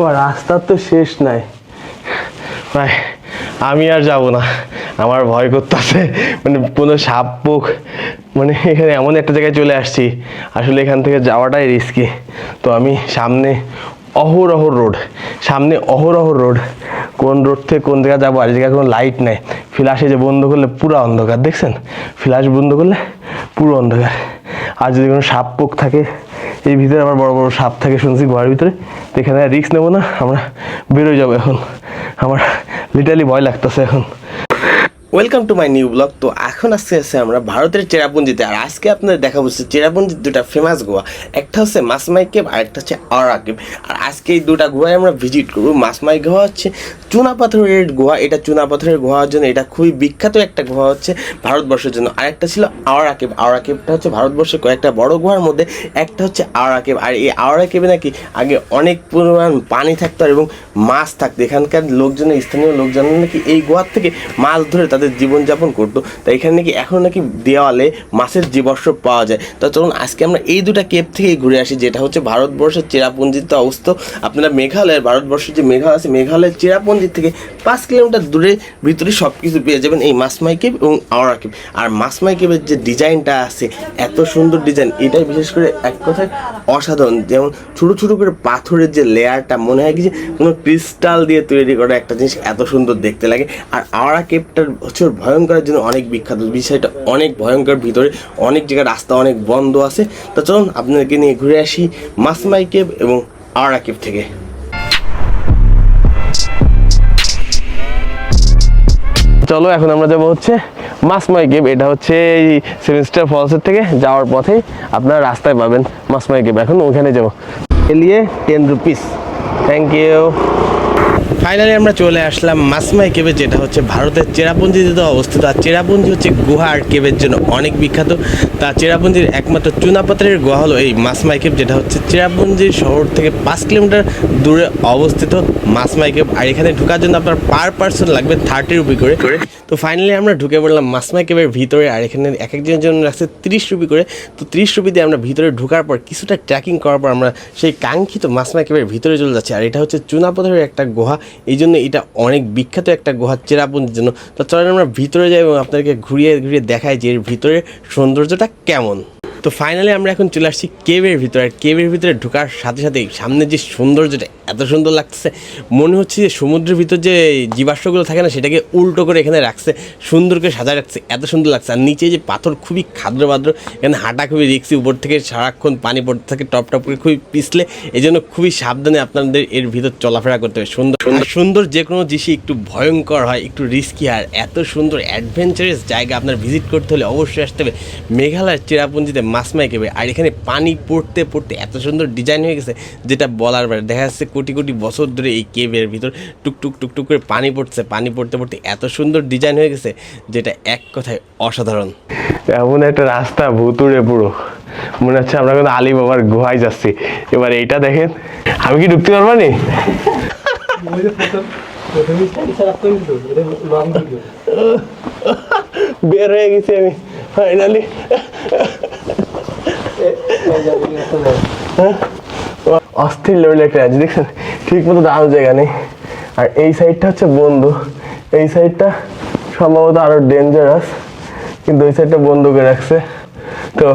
ও রাস্তার তো শেষ নাই। ভাই, আমি আর যাব না। আমার ভয় করতেছে। মানে কোনো সাপ পোক মানে এখানে এমন একটা জায়গায় চলে আসছি। আসলে এখান থেকে যাওয়াটাই রিস্কি তো আমি সামনে অহরহ রোড সামনে অহরহ রোড কোন রোড থেকে কোন জায়গায় যাব আর জায়গায় কোনো লাইট নাই। ফ্ল্যাশে যে বন্ধ করলে পুরো অন্ধকার, দেখছেন? ফ্ল্যাশ বন্ধ করলে পুরো অন্ধকার। আর যদি কোনো সাপ পোক থাকে এই ভিতরে আবার বড় বড় সাপ থাকে শুনছি ঘরের ভিতরে। এখানে রিক্স নেব না, আমরা বেরোয় যাব এখন। আমার লিটারালি ভয় লাগতেছে এখন। Welcome to my new blog তো এখন আজকে আছে আমরা ভারতের চেরাপুঞ্জিতে। আর আজকে আপনাদের দেখাবো হচ্ছে চেরাপুঞ্জির দুটা ফেমাস গোয়া। একটা হচ্ছে মাসমাই কেব আর একটা হচ্ছে আওরা কেব আর আজকে এই দুটা গোয়ায় আমরা ভিজিট করব। মাসমাই গোয়া হচ্ছে চুনা পাথরের গোয়া। এটা চুনা পাথরের গোয়ার জন্য এটা খুবই বিখ্যাত একটা গোয়া হচ্ছে ভারতবর্ষের জন্য। আর একটা ছিল আওরা কেব আওরা কেবটা হচ্ছে ভারতবর্ষের কয়েকটা বড় গোয়ার মধ্যে একটা হচ্ছে আওরা কেব আর এই আওরা কেবে নাকি আগে অনেক পরিমাণ পানি থাকতো এবং মাছ থাকতো। এখানকার লোকজন, স্থানীয় লোকজন নাকি এই গোয়ার থেকে মাছ ধরে তাদের জীবনযাপন করতো তাই এখানে নাকি এখন নাকি দেওয়ালে মাছের জীবস্ব পাওয়া যায়। তো চলুন আজকে আমরা এই দুটা কেপ থেকেই ঘুরে আসি, যেটা হচ্ছে ভারতবর্ষের চেরাপুঞ্জিতে অবস্থিত আপনারা মেঘালয়ের, ভারতবর্ষের যে মেঘালয় আছে, মেঘালয়ের চেরাপুঞ্জি থেকে পাঁচ কিলোমিটার দূরে ভিতরে সব কিছু পেয়ে যাবেন এই মাসমাই কেপ এবং আওড়া কেপ। আর মাসমাই কেপের যে ডিজাইনটা আছে, এত সুন্দর ডিজাইন, এটাই বিশেষ করে এক কথায় অসাধারণ। যেমন ছোটো ছোটো করে পাথরের যে লেয়ারটা, মনে হয় কি যে কোনো ক্রিস্টাল দিয়ে তৈরি করা একটা জিনিস এত সুন্দর দেখতে লাগে। আর আওড়া কেপটার ওর ভয়ঙ্করের জন্য অনেক বিখ্যাত। বিষয়টা অনেক ভয়ঙ্কর ভিতরে, অনেক জায়গায় রাস্তা অনেক বন্ধ আছে। তো চলুন আপনাদেরকে নিয়ে ঘুরে আসি মাসমাই কেপ এবং আওড়া কেপ থেকে। চলো এখন আমরা যাব হচ্ছে মাসমাই কেব এটা হচ্ছে এই সেভেন স্টার ফলসের থেকে যাওয়ার পথে আপনারা রাস্তায় পাবেন মাসমাই কেব এখন ওখানে যাব। এলিয়ে ten rupees thank you finally আমরা চলে আসলাম মাসমাই কেবে যেটা হচ্ছে ভারতের চেরাপুঞ্জিতে অবস্থিত। আর চেরাপুঞ্জি হচ্ছে গুহা আর কেবের জন্য অনেক বিখ্যাত। তা চেরাপুঞ্জির একমাত্র চুনাপাত্রের গুহা হলো এই মাসমাই কেব যেটা হচ্ছে চেরাপুঞ্জি শহর থেকে পাঁচ কিলোমিটার দূরে অবস্থিত মাসমাই কেব আর এখানে ঢোকার জন্য আপনার পার পার্সন লাগবে থার্টি রুপি করে। তো ফাইনালি আমরা ঢুকে পড়লাম মাসমাই কেবের ভিতরে আর এখানে এক একজনের জন্য রাখছে তিরিশ রুপি করে। তো তিরিশ রুপি দিয়ে আমরা ভিতরে ঢোকার পর কিছুটা ট্র্যাকিং করার পর আমরা সেই কাঙ্ক্ষিত মাসমাই কেবের ভিতরে চলে যাচ্ছি। আর এটা হচ্ছে চুনাপাথরের একটা গুহা। এই জন্য এটা অনেক বিখ্যাত একটা গুহা চেরাপুঞ্জির জন্য। তো চলেন আমরা ভিতরে যাই এবং আপনাদেরকে ঘুরিয়ে ঘুরিয়ে দেখাই যে এর ভিতরে সৌন্দর্যটা কেমন। তো ফাইনালি আমরা এখন চলে আসছি কেবের ভিতরে। আর কেবের ভিতরে ঢোকার সাথে সাথেই সামনে যে সৌন্দর্যটা এত সুন্দর লাগছে, মনে হচ্ছে যে সমুদ্রের ভিতর যে জীবাশ্মগুলো থাকে না, সেটাকে উল্টো করে এখানে রাখছে সুন্দর করে সাজায় রাখছে, এত সুন্দর লাগছে। আর নিচে যে পাথর খুবই খাদ্র বাদ্র এখানে হাঁটা খুবই রিক্সি, উপর থেকে সারাক্ষণ পানি পড়তে থাকে, টপ টপ করে খুবই পিছলে এই জন্য খুবই সাবধানে আপনাদের এর ভিতর চলাফেরা করতে হবে। সুন্দর সুন্দর সুন্দর যে কোনো জিনিসই একটু ভয়ঙ্কর হয়, একটু রিস্কি আর এত সুন্দর অ্যাডভেঞ্চারাস জায়গা আপনার ভিজিট করতে হলে অবশ্যই আসতে হবে। মেঘালয়ের চেরাপুঞ্জিতে মাসমাই কেবে। আর এখানে পানি পড়তে পড়তে এত সুন্দর ডিজাইন হয়ে গেছে যেটা বলার বাইরে। দেখা যাচ্ছে কোটি কোটি বছর ধরে এই কেবের ভিতর টুকটুক টুকটুক করে পানি পড়ছে, পানি পড়তে পড়তে এত সুন্দর ডিজাইন হয়ে গেছে যেটা এক কথায় অসাধারণ। এমন একটা রাস্তা ভুতুড়ে পুরো। মনে হচ্ছে আমরা কিন্তু আলী বাবার গুহায় যাচ্ছি। এবার এইটা দেখেন। আমি কি ঢুকতে পারব নি? বের হয়ে গেছি আমি ফাইনালি অস্থির লেভেলের একটা আছে দেখছেন? ঠিক মতো দাঁড়ানোর জায়গা নেই। আর এই সাইডটা হচ্ছে বন্ধ। এই সাইডটা সম্ভবত আরও ডেঞ্জারাস কিন্তু ওই সাইডটা বন্ধ করে রাখছে। তো,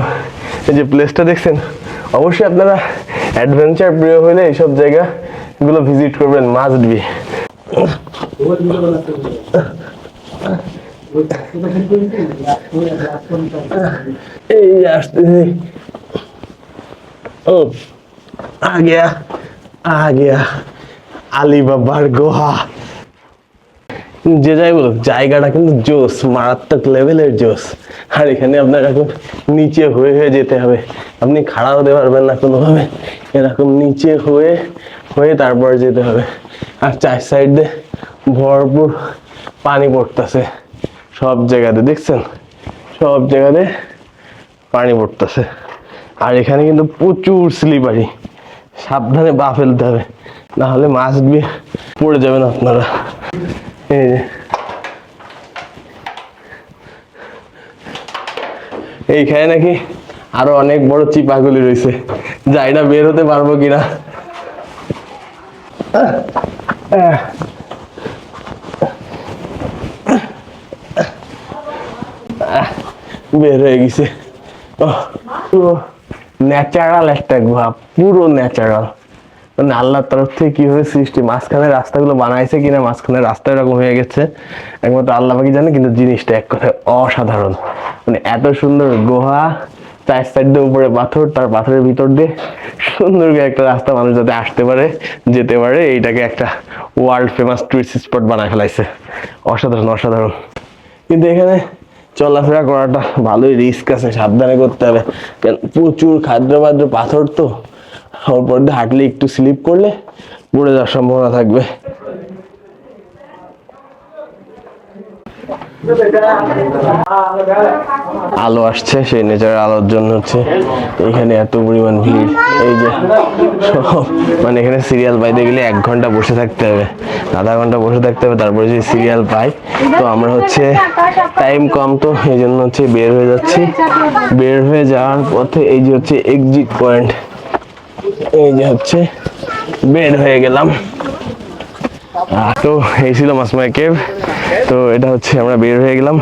এই যে প্লেসটা দেখছেন, অবশ্যই আপনারা অ্যাডভেঞ্চার প্রিয় হলে এইসব জায়গা গুলো ভিজিট করবেন মাস্ট বি এই আসতেছি। ও आ गया आ गया আলী বাবার গুহা যে যাই বলুক জায়গাটা কিন্তু জোস মারাত্মক লেভেলের জোস আর এখানে আপনার এখন নিচে হয়ে হয়ে যেতে হবে আপনি খাড়া হতে পারবেন না কোনোভাবে এরকম নিচে হয়ে হয়ে তারপর যেতে হবে আর চার সাইডে ভরপুর পানি পড়তেছে সব জায়গাতে দেখছেন সব জায়গাতে পানি পড়তেছে আর এখানে কিন্তু প্রচুর স্লিপারি সাবধানে পা ফেলতে হবে। না হলে মাছ দিয়ে পড়ে যাবেন আপনারা। এই যে। এইখানে নাকি আরও অনেক বড় চিপাগুলি রয়েছে। যাই না বের হতে পারব কিনা। বের হয়ে গেছে। পুরো ন্যাচারাল একটা গুহা, পুরো ন্যাচারাল মানে আল্লাহর তরফ থেকে কীভাবে সৃষ্টি? মাঝখানে রাস্তাগুলো বানাইছে কিনা মাঝখানে রাস্তা এরকম হয়ে গেছে। একমাত্র আল্লাহ বাকি জানে, কিন্তু জিনিসটা এক কথায় অসাধারণ। মানে এত সুন্দর গুহা, চার সাইড দিয়ে উপরে পাথর, তার পাথরের ভিতর দিয়ে সুন্দর একটা রাস্তা মানুষ যাতে আসতে পারে, যেতে পারে, এইটাকে একটা ওয়ার্ল্ড ফেমাস টুরিস্ট স্পট বানায় ফেলাইছে। অসাধারণ অসাধারণ। কিন্তু এখানে চলাফেরা করাটা ভালোই রিস্ক আছে, সাবধানে করতে হবে। কারণ প্রচুর খাদ্য বাদ্র পাথর তো। ওর পর দিয়ে হাঁটলে একটু স্লিপ করলে পড়ে যাওয়ার সম্ভাবনা থাকবে। আলো আসছে, সেই নেচারের আলোর জন্য হচ্ছে। এখানে এত পরিমাণ ভিড়। এই যে সব মানে এখানে সিরিয়াল পাইতে গেলে এক ঘণ্টা বসে থাকতে হবে। আধা ঘণ্টা বসে থাকতে হবে, তারপরে যে সিরিয়াল পাই তো আমরা হচ্ছে টাইম কম তো, এই জন্য হচ্ছে বের হয়ে যাচ্ছি। বের হয়ে যাওয়ার পথে এই যে হচ্ছে এক্সিট পয়েন্ট এই যে হচ্ছে বের হয়ে গেলাম। তো এই ছিল মাসমাই কেভ তো এটা হচ্ছে আমরা বের হয়ে গেলাম।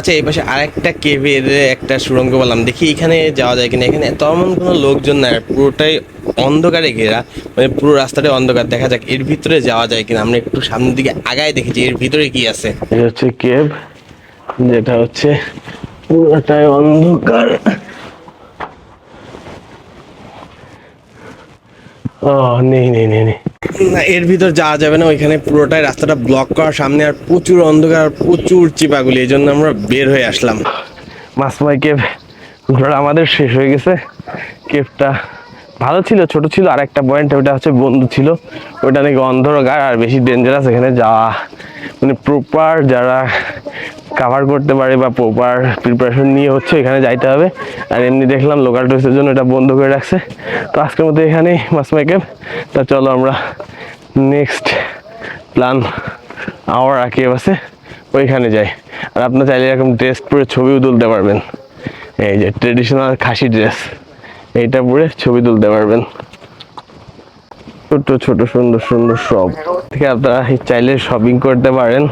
আচ্ছা এই পাশে আরেকটা কেভের একটা সুড়ঙ্গ বললাম। দেখি এখানে যাওয়া যায় কিনা? এখানে তেমন কোনো লোকজন নাই পুরোটাই অন্ধকারে ঘেরা। মানে পুরো রাস্তাটাই অন্ধকার। দেখা যাক এর ভিতরে যাওয়া যায় কিনা। আমরা একটু সামনের দিকে আগায় দেখেছি এর ভিতরে কি আছে। এই হচ্ছে কেভ, যেটা হচ্ছে পুরোটাই অন্ধকার। ও, নেই নেই নেই নেই। না, এর ভিতর যাওয়া যাবে না, ওইখানে পুরোটাই রাস্তাটা ব্লক করার সামনে আর প্রচুর অন্ধকার, প্রচুর চিপাগুলি, এই জন্য আমরা বের হয়ে আসলাম। মাসমাই কেভ ঘোরা আমাদের শেষ হয়ে গেছে। কেভটা ভালো ছিল, ছোট ছিল আর একটা পয়েন্ট, ওটা হচ্ছে বন্ধু ছিল। ওটা নাকি অন্ধকার আর বেশি ডেঞ্জারাস এখানে যাওয়া। মানে প্রপার যারা কাভার করতে পারে বা প্রপার প্রিপারেশন নিয়ে হচ্ছে এখানে যাইতে হবে। আর এমনি দেখলাম লোকাল টুরিস্টের জন্য এটা বন্ধ করে রাখছে। তো আজকের মতো এখানেই মাসমাই কেভ তা চলো আমরা নেক্সট প্ল্যান আওয়ার আঁকিয়ে আছে, ওইখানে যাই। আর আপনার চাইলে এরকম ড্রেস পরে ছবিও তুলতে পারবেন। এই যে ট্রেডিশনাল খাসি ড্রেস এইটা পরে ছবি তুলতে পারবেন। ছোট ছোট, সুন্দর সুন্দর সব থেকে আপনারা চাইলে শপিং করতে পারেন।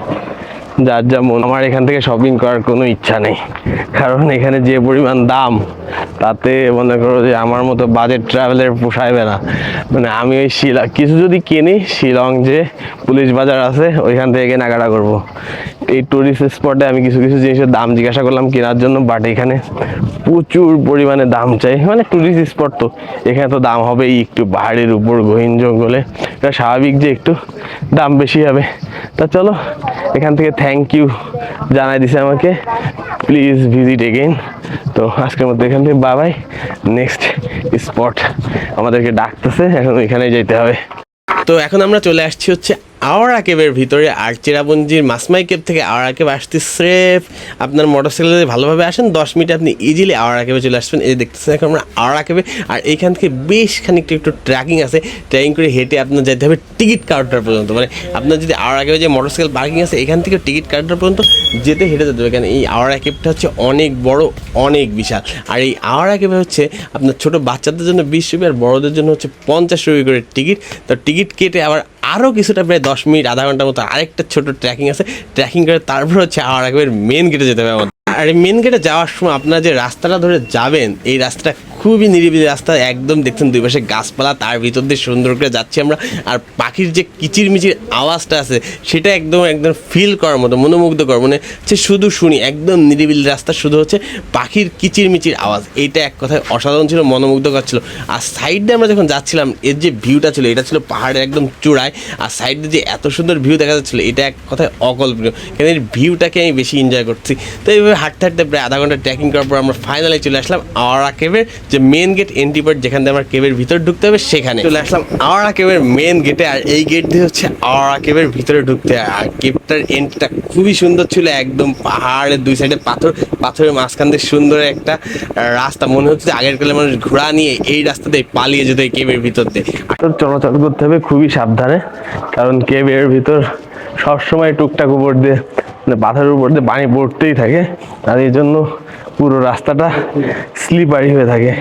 যার যেমন আমার এখান থেকে শপিং করার কোনো ইচ্ছা নেই। কারণ এখানে যে পরিমাণ দাম, তাতে মনে করো যে আমার মতো বাজেট ট্রাভেলের পোষাইবে না। মানে আমি ওই শিলা, কিছু যদি কিনি, শিলং যে পুলিশ বাজার আছে, ওইখান থেকে কেনাকাটা করব। এই টুরিস্ট স্পটে আমি কিছু কিছু জিনিসের দাম জিজ্ঞাসা করলাম কেনার জন্য বাট এখানে প্রচুর পরিমাণে দাম চাই। মানে টুরিস্ট স্পট তো, এখানে তো দাম হবেই একটু পাহাড়ের উপর, গহীন জঙ্গলে। এটা স্বাভাবিক যে একটু দাম বেশি হবে। তা চলো, এখান থেকে থ্যাংক ইউ জানাই দিছে আমাকে। প্লিজ ভিজিট এগেইন তো আজকের মধ্যে এখান থেকে বাবাই নেক্সট স্পট আমাদেরকে ডাকতেছে। এখন ওইখানে যেতে হবে। তো এখন আমরা চলে আসছি হচ্ছে আওয়ারা কেবের ভিতরে আর চেরাপুঞ্জির মাসমাই কেব থেকে আওয়ারা কেব আসতে স্রেফ আপনার মোটরসাইকেলে ভালোভাবে আসেন, দশ মিনিটে আপনি ইজিলি আওয়ারা কেবে চলে আসবেন। এই দেখতেছেন এখন আমরা আওয়ারা কেবে আর এইখান থেকে বেশ খানিকটা একটু ট্র্যাকিং আছে। ট্র্যাকিং করে হেঁটে আপনার যেতে হবে টিকিট কাউন্টার পর্যন্ত। মানে আপনার যদি আওয়ারা কেবে যে মোটরসাইকেল পার্কিং আছে, এখান থেকে টিকিট কাউন্টার পর্যন্ত যেতে হেঁটে যেতে হবে। কারণ এই আওয়ারা কেবটা হচ্ছে অনেক বড়, অনেক বিশাল। আর এই আওয়ারা কেবে হচ্ছে আপনার ছোটো বাচ্চাদের জন্য বিশ রুপি আর বড়দের জন্য হচ্ছে পঞ্চাশ রুপি করে টিকিট তো টিকিট কেটে আবার আরও কিছুটা প্রায় দশ মিনিট, আধা ঘণ্টার মতো আরেকটা ছোট ট্র্যাকিং আছে। ট্র্যাকিং করে তারপর হচ্ছে আবার একবার মেন গেটে যেতে হবে আমাদের। আর মেন গেটে যাওয়ার সময় আপনারা যে রাস্তাটা ধরে যাবেন, এই রাস্তাটা খুবই নিরিবিলি রাস্তা, একদম দেখছেন দুই পাশে গাছপালা, তার ভিতর দিয়ে সুন্দর করে যাচ্ছি আমরা। আর পাখির যে কিচিরমিচির আওয়াজটা আছে, সেটা একদম একদম ফিল করার মতো, মনোমুগ্ধকর। মানে হচ্ছে শুধু শুনি, একদম নিরিবিলি রাস্তা, শুধু হচ্ছে পাখির কিচিরমিচির আওয়াজ। এইটা এক কথায় অসাধারণ ছিল, মনোমুগ্ধকর ছিল। আর সাইডে আমরা যখন যাচ্ছিলাম, এর যে ভিউটা ছিল, এটা ছিল পাহাড়ের একদম চূড়ায়। আর সাইডে যে এত সুন্দর ভিউ দেখা যাচ্ছিল, এটা এক কথায় অকল্পনীয়। কেন এর ভিউটাকে আমি বেশি এনজয় করছি। তো এইভাবে হাঁটতে হাঁটতে প্রায় আধা ঘণ্টা ট্রেকিং করার পর আমরা ফাইনালি চলে আসলাম আওয়ারা কেভের যে মেন গেট এন্ট্রি পয়েন্ট যেখান থেকে আমার কেভের ভিতর ঢুকতে হবে সেখানে। চলে আসলাম আওয়ারা কেভের মেন গেটে আর এই গেট দিয়ে হচ্ছে আওয়ারা কেভের ভিতরে ঢুকতে হয়। আর কেভটার এন্ট্রিটা খুবই সুন্দর ছিল একদম পাহাড়ের দুই সাইডে পাথর পাথরের মাঝখান দিয়ে সুন্দর একটা রাস্তা। মনে হচ্ছে আগের কালে মানুষ ঘোড়া নিয়ে এই রাস্তা দিয়ে পালিয়ে যেত এই কেভের ভিতর দিয়ে। চলাচল করতে হবে খুবই সাবধানে কারণ কেবের ভিতর সবসময় টুকটাক উপর দিয়ে মানে পাথরের উপর দিয়ে পানি পড়তেই থাকে। আর এই জন্য পুরো রাস্তাটা স্লিপারি হয়ে থাকে।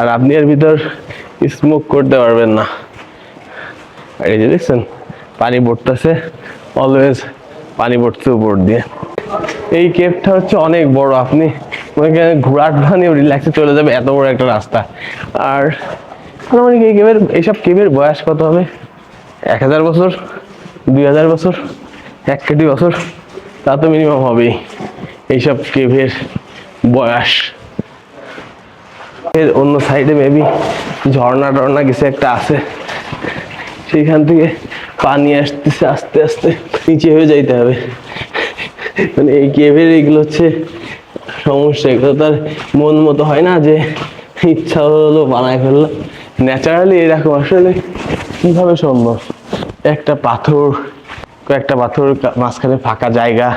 আর আপনি এর ভিতর স্মোক করতে পারবেন না। আর এই যে দেখছেন, পানি পড়তেছে অলওয়েজ পানি পড়ছে উপর দিয়ে। এই কেপটা হচ্ছে অনেক বড়, আপনি ওইখানে ঘোরাট বানিয়ে রিল্যাক্সে চলে যাবে, এত বড় একটা রাস্তা। আর আনুমানিক এই কেবের এইসব কেবের বয়স কত হবে? এক হাজার বছর, দুই হাজার বছর, এক কোটি বছর, তা তো মিনিমাম হবেই। এইসব কেভের বয়স। এর অন্য সাইডে মেবি ঝর্ণা টর্ণা কিছু একটা আছে। সেইখান থেকে পানি আসতেছে, আস্তে আস্তে নিচে হয়ে যাইতে হবে। মানে এই কেভের এগুলো হচ্ছে সমস্যা, এগুলো তার মন মতো হয় না যে ইচ্ছা হলো বানায় ফেলল ন্যাচারালি এরকম আসলে কীভাবে সম্ভব? একটা পাথর, কয়েকটা পাথর মাঝখানে ফাঁকা জায়গা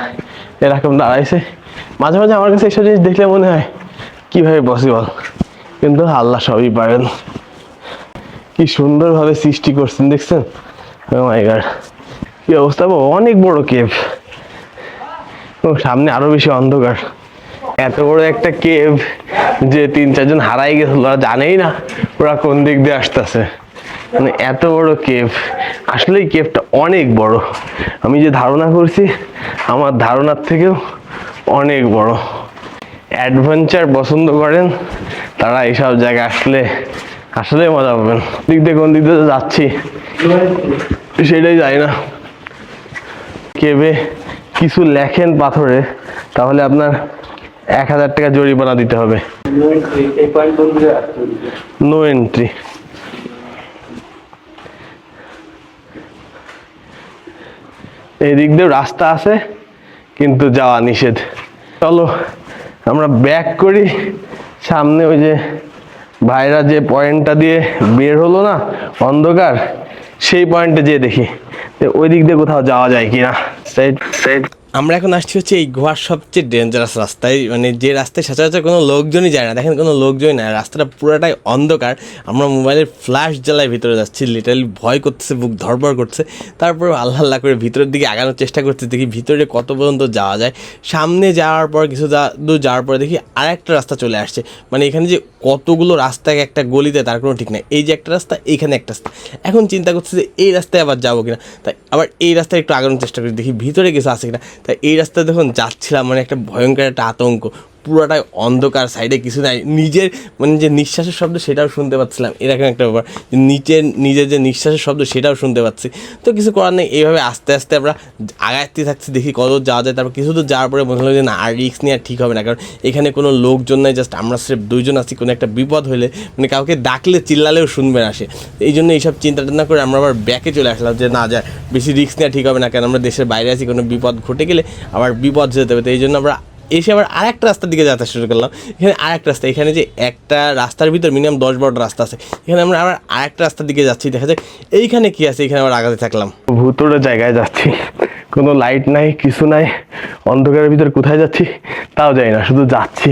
এরকম দাঁড়াইছে। মাঝে মাঝে আমার কাছে এইসব জিনিস দেখলে মনে হয়, কীভাবে পসিবল কিন্তু আল্লাহ সবই পারেন। কি সুন্দরভাবে সৃষ্টি করছেন, দেখছেন? মাই গড কি অবস্থা অনেক বড় কেভ ও, সামনে আরও বেশি অন্ধকার। এত বড় একটা কেভ যে তিন চারজন হারাই গেছিল ওরা জানেই না ওরা কোন দিক দিয়ে আসতেছে। মানে এত বড় কেভ আসলে কেভটা অনেক বড়। আমি যে ধারণা করছি, আমার ধারণার থেকেও অনেক বড়। অ্যাডভেঞ্চার পছন্দ করেন তারা এইসব জায়গায় আসলে আসলে মজা পাবেন। দিক দিয়ে কোন দিক দিয়ে যাচ্ছি সেটাই যায় না। কেবে কিছু লেখেন পাথরে তাহলে আপনার এক হাজার টাকা জরিমানা দিতে হবে। নো এন্ট্রি এই দিক দিয়ে রাস্তা আছে কিন্তু যাওয়া নিষেধ। চলো, আমরা ব্যাক করি। সামনে ওই যে ভাইরা যে পয়েন্টটা দিয়ে বের হলো না, অন্ধকার, সেই পয়েন্টে যেয়ে দেখি ওই দিক দিয়ে কোথাও যাওয়া যায় কিনা। সাইড সাইড আমরা এখন আসছি হচ্ছে এই গোয়ার সবচেয়ে ডেঞ্জারাস রাস্তায়। মানে যে রাস্তায় সচরাচর কোনো লোকজনই যায় না। দেখেন কোনো লোকজনই না। রাস্তাটা পুরোটাই অন্ধকার। আমরা মোবাইলের ফ্ল্যাশ জ্বালায় ভিতরে যাচ্ছি। লিটারালি ভয় করতেছে, বুক ধরপড় করছে তারপর আল্লাহ আল্লাহ করে ভিতরের দিকে আগানোর চেষ্টা করতে দেখি ভিতরে কত পর্যন্ত যাওয়া যায়। সামনে যাওয়ার পর, কিছু দূর যাওয়ার পরে দেখি আর একটা রাস্তা চলে আসছে। মানে এখানে যে কতগুলো রাস্তায় একটা গলিতে, তার কোনো ঠিক নাই। এই যে একটা রাস্তা এইখানে একটা রাস্তা। এখন চিন্তা করছে যে এই রাস্তায় আবার যাব কিনা? তাই আবার এই রাস্তায় একটু আগানোর চেষ্টা করি। দেখি ভিতরে কিছু আছে কিনা। তাই এই রাস্তায় যখন যাচ্ছিলাম মানে একটা ভয়ঙ্কর একটা আতঙ্ক। পুরোটাই অন্ধকার সাইডে কিছু নাই। নিজের মানে যে নিঃশ্বাসের শব্দ সেটাও শুনতে পাচ্ছিলাম। এরকম একটা ব্যাপার। যে নিচের নিজের যে নিঃশ্বাসের শব্দ সেটাও শুনতে পাচ্ছি। তো কিছু করার নেই। এইভাবে আস্তে আস্তে আমরা আগাতে থাকছি, দেখি কত যাওয়া যায়। তারপর কিছু দূর যাওয়ার পরে মনে হলো যে না, আর রিক্স নিয়ে ঠিক হবে না। কারণ এখানে কোনো লোকজন নাই জাস্ট আমরা স্রেফ দুইজন আছি। কোনো একটা বিপদ হলে মানে কাউকে ডাকলে, চিল্লালেও শুনবে না সে। এই জন্য এইসব চিন্তা টিন্তা করে আমরা আবার ব্যাকে চলে আসলাম যে না যায় বেশি রিস্ক নেওয়া ঠিক হবে না। কারণ আমরা দেশের বাইরে আছি, কোনো বিপদ ঘটে গেলে আবার বিপদ যেতে হবে। তো এই জন্য আমরা এসে আবার আরেকটা রাস্তার দিকে যাত্রা শুরু করলাম এখানে আরেকটা রাস্তা এখানে যে একটা রাস্তার ভিতর মিনিমাম দশ বারোটা রাস্তা আছে এখানে আমরা আবার আরেকটা রাস্তার দিকে যাচ্ছি দেখা যাক এইখানে কি আছে এখানে আবার আগাতে থাকলাম ভুতুড়ে জায়গায় যাচ্ছি কোনো লাইট নাই কিছু নাই অন্ধকারের ভিতরে কোথায় যাচ্ছি তাও যাই না শুধু যাচ্ছি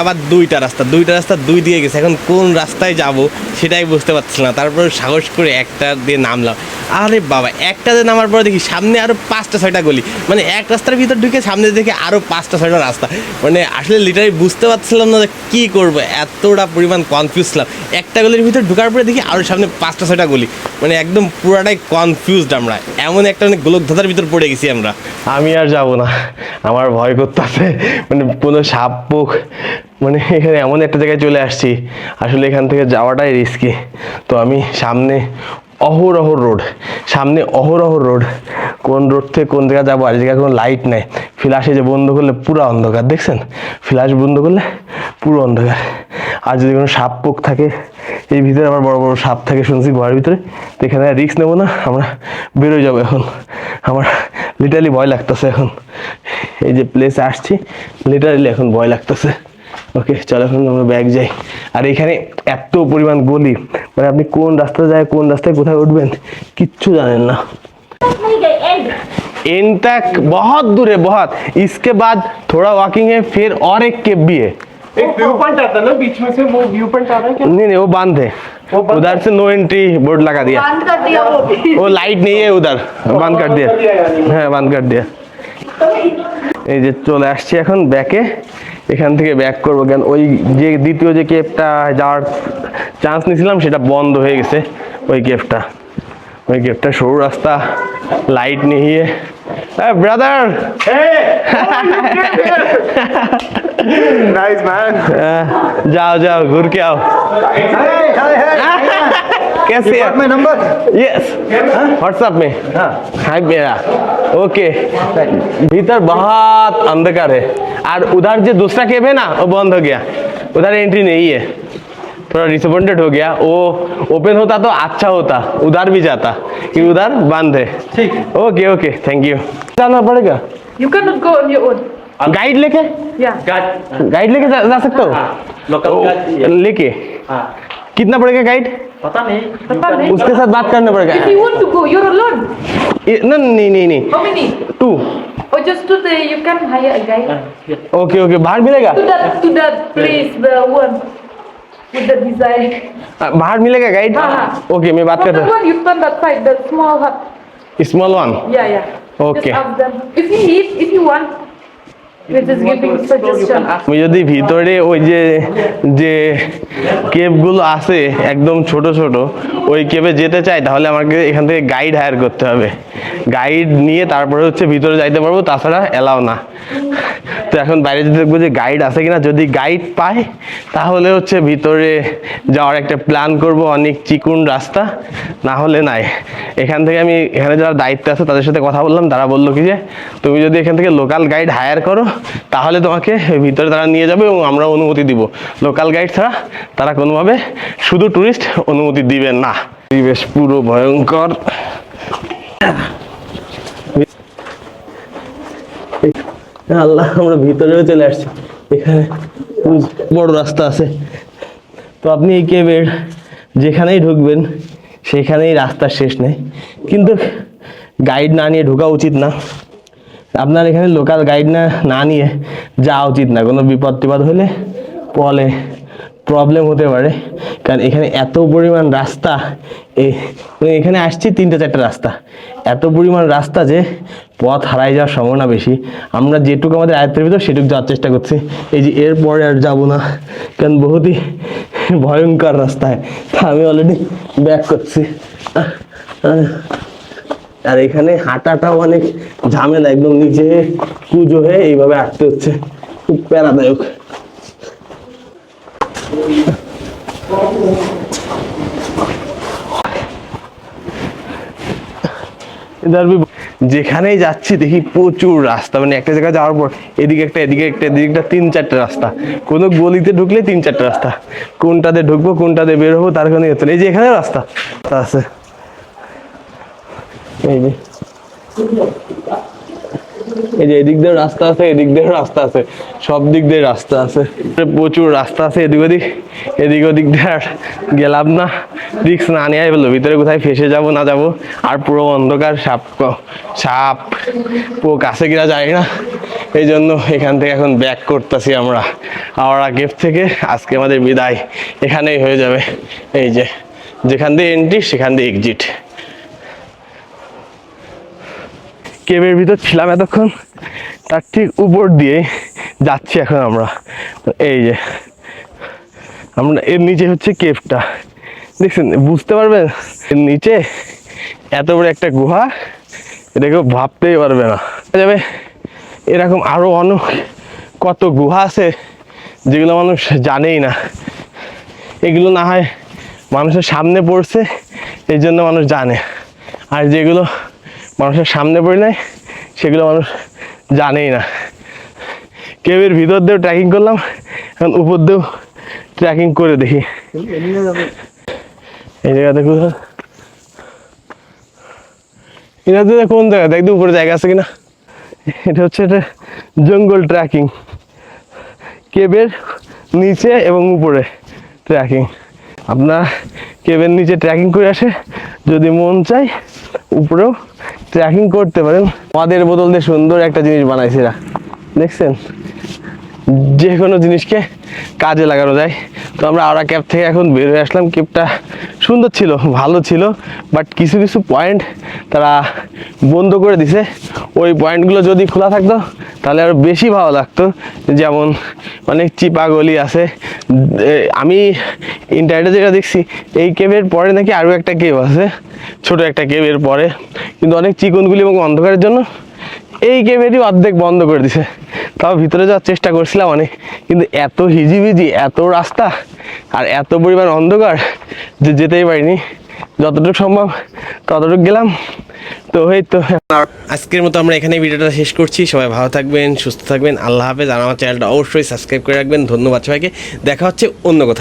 আবার দুইটা রাস্তা দুইটা রাস্তা দুই দিকে গেছে। এখন কোন রাস্তায় যাব সেটাই বুঝতে পারছি না। তারপর সাহস করে একটা দিয়ে নামলাম। আরে বাবা, একটা দিয়ে নামার পরে দেখি সামনে আরও পাঁচটা, ছয়টা গলি। মানে এক রাস্তার ভিতর ঢুকে সামনে দেখে আরও পাঁচটা, ছয়টা রাস্তা। মানে আসলে লিটারি বুঝতে পারছিলাম না কী করব। এতটা পরিমাণ কনফিউজ ছিলাম। একটা গলির ভিতর ঢুকার পরে দেখি আরও সামনে পাঁচটা, ছয়টা গলি। মানে একদম পুরাটাই কনফিউজড আমরা। এমন একটা মানে গোলক ধাঁধার ভিতর পড়ে গেছি আমরা। আমি আর যাব না। আমার ভয় করতেছে। মানে কোনো সাপ পোক মানে এখানে এমন একটা জায়গায় চলে আসছি। আসলে এখান থেকে যাওয়াটাই রিস্কি তো আমি সামনে অহরহ রোড সামনে অহরহ রোড কোন রোড থেকে কোন জায়গায় যাব, আর জায়গায় কোনো লাইট নেই। ফ্ল্যাশে যে বন্ধ করলে পুরো অন্ধকার, দেখছেন? ফ্ল্যাশ বন্ধ করলে পুরো অন্ধকার। আর যদি কোনো সাপ পোক থাকে এই ভিতরে আবার বড় বড় সাপ থাকে, শুনছি ঘরের ভিতরে, তো এখানে রিস্ক নেব না, আমরা বেরোয় যাব এখন। আমার লিটারালি ভয় লাগতেছে এখন। এই যে প্লেসে আসছি লিটারালি এখন ভয় লাগতেছে। ওকে চলো এখন আমরা ব্যাগ যাই আর এখানে এত পরিমাণ গলি মানে আপনি কোন রাস্তা যায় কোন রাস্তায় কোথায় উঠবেন কিচ্ছু জানেন না नहीं गए एंड एंड तक बहुत दूर है बहुत इसके बाद थोड़ा वॉकिंग है फिर और एक केप भी है एक व्यू पॉइंट आता है ना बीच में से वो व्यू पॉइंट आ रहा है क्या नहीं नहीं वो बंद है वो बंद उधर से नो एंट्री बोर्ड लगा दिया बंद कर दिया वो भी वो लाइट नहीं है उधर बंद कर दिया कर दिया यानी। হ্যাঁ বন্ধ করে দিয়া এই যে চলে আসছি এখন ব্যাকে এখান থেকে ব্যাক করবো কেন ওই যে দ্বিতীয় যে কেপটা যাওয়ার চান্স নিয়েছিলাম সেটা বন্ধ হয়ে গেছে ওই কেপটা ওই কেপটা সরু রাস্তা লাইট নিয়ে ব্রাদার Nice man. जाओ जाओ घूर के आओ Hey, hi, hey. कैसे You got my number? Yes WhatsApp में हाय मेरा ओके भीतर बहुत अंधकार है और उधर जो दूसरा केब है ना वो बंद हो गया। उधर एंट्री नहीं है। थोड़ा डिसअपॉइंटेड हो गया। वो ओपन होता तो अच्छा होता उधर भी जाता कि उधर बंद है। ठीक। ओके ओके थैंक यू जाना पड़ेगा। You cannot go on your own. Guide लेके? Yeah. गाइड लेके जा, जा सकते हो? ओ, लेके? कितना पड़ेगा गाइड पता नहीं. उसके साथ बात करना पड़ेगा। If you want to go, you're alone. ये- नहीं नहीं नहीं नहीं How many? Two Or just to the you can hire a guy. Okay okay बाहर मिलेगा To that to that place, the one with the design. आ, बाहर मिलेगा guide हाँ, हाँ। ओके मैं बात From करता the one you turn that side, the small hut. हूँ small one Yeah, yeah. Okay. Just ask them. If you need, if you want, আমি যদি ভিতরে ওই যে যে কেবগুলো আছে একদম ছোট ছোট ওই কেবে যেতে চাই তাহলে আমাকে এখান থেকে গাইড হায়ার করতে হবে। গাইড নিয়ে তারপরে হচ্ছে ভিতরে যাইতে পারব তাছাড়া এলাও না। এখন বাইরে যদি দেখব যে গাইড আছে কিনা। যদি গাইড পাই, তাহলে হচ্ছে ভিতরে যাওয়ার একটা প্ল্যান করব, অনেক চিকুন রাস্তা। না হলে নাই। এখান থেকে আমি, এখানে যারা দায়িত্ব আছে, তাদের সাথে কথা বললাম, তারা বলল কি যে, তুমি যদি এখান থেকে লোকাল গাইড হায়ার করো, তাহলে তোমাকে ভিতরে তারা নিয়ে যাবে এবং আমরা অনুমতি দিব। লোকাল গাইড ছাড়া তারা কোনোভাবে শুধু ট্যুরিস্ট অনুমতি দিবে না। পরিবেশ পুরো ভয়ঙ্কর। আল্লাহ, আমরা ভিতরেও চলে আসছি। এখানে বড় রাস্তা আছে। তো আপনি এই কেবের যেখানেই ঢুকবেন, সেখানেই রাস্তা শেষ নেই। কিন্তু গাইড না নিয়ে ঢোকা উচিত না। আপনার এখানে লোকাল গাইড না না নিয়ে যাওয়া উচিত না। কোনো বিপদ টিপদ হলে পলে প্রবলেম হতে পারে। কারণ এখানে এত পরিমাণ রাস্তা মানে এখানে আসছি তিনটে চারটে রাস্তা। এত পরিমাণ রাস্তা যে পথ হারাই যাওয়ার সম্ভাবনা বেশি। আমরা যেটুকু আমাদের আয়ত্তের ভিতর সেটুকু যাওয়ার চেষ্টা করছি। এই যে এরপরে আর যাব না, কারণ বহুতই ভয়ঙ্কর রাস্তায় আমি অলরেডি ব্যাক করছি। আর এখানে হাঁটাটাও অনেক ঝামেলা, একদম নিচে পুজো হয়ে এইভাবে হাঁটতে হচ্ছে। খুব প্যারাদায়ক। যেখানেই যাচ্ছি দেখি প্রচুর রাস্তা মানে একটা জায়গায় যাওয়ার পর এদিকে একটা এদিকে একটা এদিকে একটা, তিন চারটে রাস্তা। কোনো গলিতে ঢুকলে তিন চারটে রাস্তা। কোনটাতে ঢুকবো, কোনটাতে বের হব, তার কোনো ইয়ে। এই যে এখানে রাস্তা আছে। এই যে। এই যে এদিক দিয়ে রাস্তা আছে, এদিক দিয়ে রাস্তা আছে, সব দিক দিয়ে রাস্তা আছে। প্রচুর রাস্তা আছে এদিক ওদিক এদিক ওদিক দিয়ে আর গেলাম না। রিক্স না নিয়ে বলল ভিতরে কোথায় ফেসে যাব, না যাব। আর পুরো অন্ধকার, সাপ সাপ পোক আছে কিনা যায় না। এই জন্য এখান থেকে এখন ব্যাক করতেছি আমরা। আওয়ারা গেপ থেকে আজকে আমাদের বিদায়। এখানেই হয়ে যাবে। এই যে, যেখান দিয়ে এন্ট্রি সেখান দিয়ে এক্সিট কেবের ভিতর ছিলাম এতক্ষণ, তার ঠিক উপর দিয়ে যাচ্ছি এখন আমরা। এই যে, আমরা এর নিচে হচ্ছে কেভটা। দেখছেন, বুঝতে পারবেন? এর নিচে এত বড় একটা গুহা এটাকে ভাবতেই পারবে না। যাবে, এরকম আরও অনেক কত গুহা আছে, যেগুলো মানুষ জানেই না। এগুলো না হয় মানুষের সামনে পড়ছে এই জন্য মানুষ জানে। আর যেগুলো মানুষের সামনে পড়ে নাই, সেগুলো মানুষ জানেই না। কেবের ভিতর দিয়েও ট্রেকিং করলাম, এখন উপর দিয়েও ট্রেকিং করে দেখি। এই জায়গাতে কোথাও এটাতে কোন জায়গা? একদম উপরে জায়গা আছে কিনা? এটা হচ্ছে এটা জঙ্গল ট্রেকিং কেবের নিচে এবং উপরে ট্রেকিং আপনার কেবের নিচে ট্রেকিং করে আসে, যদি মন চাই উপরেও ট্রেকিং করতে পারেন। মাদের বোতল দিয়ে সুন্দর একটা জিনিস বানাইছে এরা। দেখছেন? যে কোনো জিনিসকে কাজে লাগানো যায়। তো আমরা আওড়া ক্যাব থেকে এখন বের হয়ে আসলাম। ক্যাবটা সুন্দর ছিল, ভালো ছিল বাট কিছু কিছু পয়েন্ট তারা বন্ধ করে দিছে। ওই পয়েন্টগুলো যদি খোলা থাকতো তাহলে আরও বেশি ভালো লাগতো। যেমন অনেক চিপা গলি আছে। আমি ইন্টারনেটে যেটা দেখছি, এই কেবের পরে নাকি আরও একটা কেব আছে। ছোট একটা কেবের পরে। কিন্তু অনেক চিকনগুলি এবং অন্ধকারের জন্য এই কেবেরই অর্ধেক বন্ধ করে দিছে। তাও ভিতরে যাওয়ার চেষ্টা করছিলাম অনেক। কিন্তু এত হিজিবিজি, এত রাস্তা আর এত পরিমাণ অন্ধকার যে যেতেই পারিনি। যতটুকু সম্ভব ততটুকু গেলাম। তো এই তো। আজকের মতো আমরা এখানে ভিডিওটা শেষ করছি। সবাই ভালো থাকবেন, সুস্থ থাকবেন। আল্লাহ হাফেজ। আর আমার চ্যানেলটা অবশ্যই সাবস্ক্রাইব করে রাখবেন। ধন্যবাদ সবাইকে। দেখা হচ্ছে অন্য কোথাও।